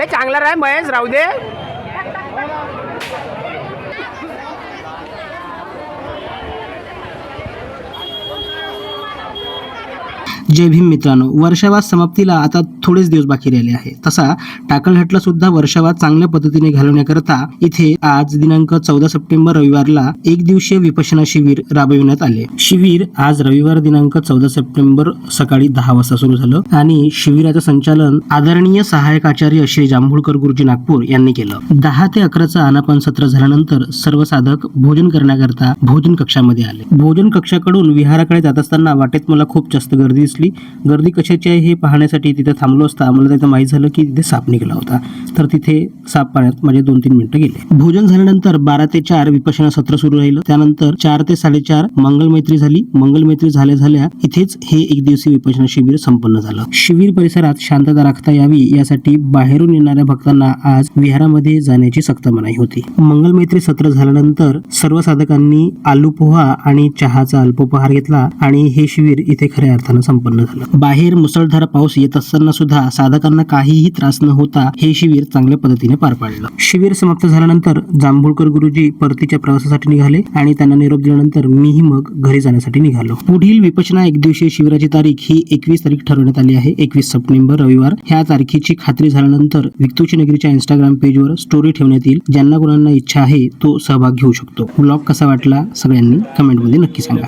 ते चांगला राह महेश राहू दे. जय भीम मित्रांनो वर्षावाद समाप्तीला आता थोडेच दिवस बाकी राहिले आहे तसा टाकळघाटला सुद्धा वर्षावाद चांगल्या पद्धतीने घालवण्याकरता इथे आज दिनांक चौदा सप्टेंबर रविवारला एक दिवसीय विपशना शिबिर राबविण्यात आले. शिबिर आज रविवार दिनांक चौदा सप्टेंबर सकाळी दहा वाजता सुरू झालं आणि शिबिराचं संचालन आदरणीय सहाय्यक आचार्य श्री जांभूळकर गुरुजी नागपूर यांनी केलं. दहा ते अकराचं आनापान सत्र झाल्यानंतर सर्व साधक भोजन करण्याकरता भोजन कक्षामध्ये आले. भोजन कक्षाकडून विहाराकडे जात असताना वाटेत मला खूप जास्त गर्दी दिसली. गर्दी कशाची आहे हे पाहण्यासाठी तिथे थांबलो असता मला तिथं माहीत झालं की तिथे साप निघाला होता. तर तिथे साप पाण्यात माझे दोन तीन मिनिटं गेले. भोजन झाल्यानंतर बारा ते चार विपशना सत्र सुरू राहिलं. त्यानंतर चार ते साडेचार मंगलमैत्री झाली. मंगलमैत्री झाल्या झाल्या इथेच हे एक दिवसीय विपशना शिबिर संपन्न झालं. शिबिर परिसरात शांतता राखता यावी यासाठी बाहेरून येणाऱ्या भक्तांना आज विहारामध्ये जाण्याची सक्त मनाई होती. मंगलमैत्री सत्र झाल्यानंतर सर्व साधकांनी आलू पोहा आणि चहाचा अल्पोपहार घेतला आणि हे शिबिर इथे खऱ्या अर्थानं संपलं बाहेर मुसळधार पाऊस येत असताना सुद्धा साधकांना काहीही त्रास न होता हे शिबिर चांगल्या पद्धतीने पार पाडलं. शिबिर समाप्त झाल्यानंतर जांभूळकर गुरुजी परतीच्या प्रवासासाठी निघाले आणि त्यांना निरोप दिल्यानंतर मीही मग घरी जाण्यासाठी निघालो. पुढील विपचना एक दिवसीय शिबिराची तारीख ही एकवीस तारीख ठरवण्यात आली आहे. एकवीस सप्टेंबर रविवार. ह्या तारखेची खात्री झाल्यानंतर विक्तोची नगरीच्या इंस्टाग्राम पेजवर स्टोरी ठेवण्यात येईल. ज्यांना कोणाला इच्छा आहे तो सहभाग घेऊ शकतो. ब्लॉग कसा वाटला? सगळ्यांनी कमेंटमध्ये नक्की सांगा.